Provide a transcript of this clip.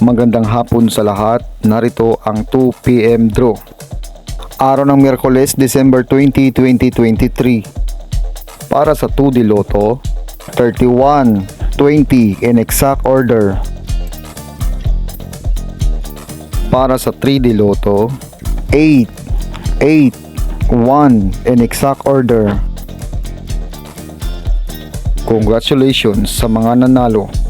Magandang hapon sa lahat. Narito ang 2pm draw. Araw ng Miyerkules, December 20, 2023. Para sa 2D Lotto, 31, 20 in exact order. Para sa 3D Lotto, 8, 8, 1 in exact order. Congratulations sa mga nanalo.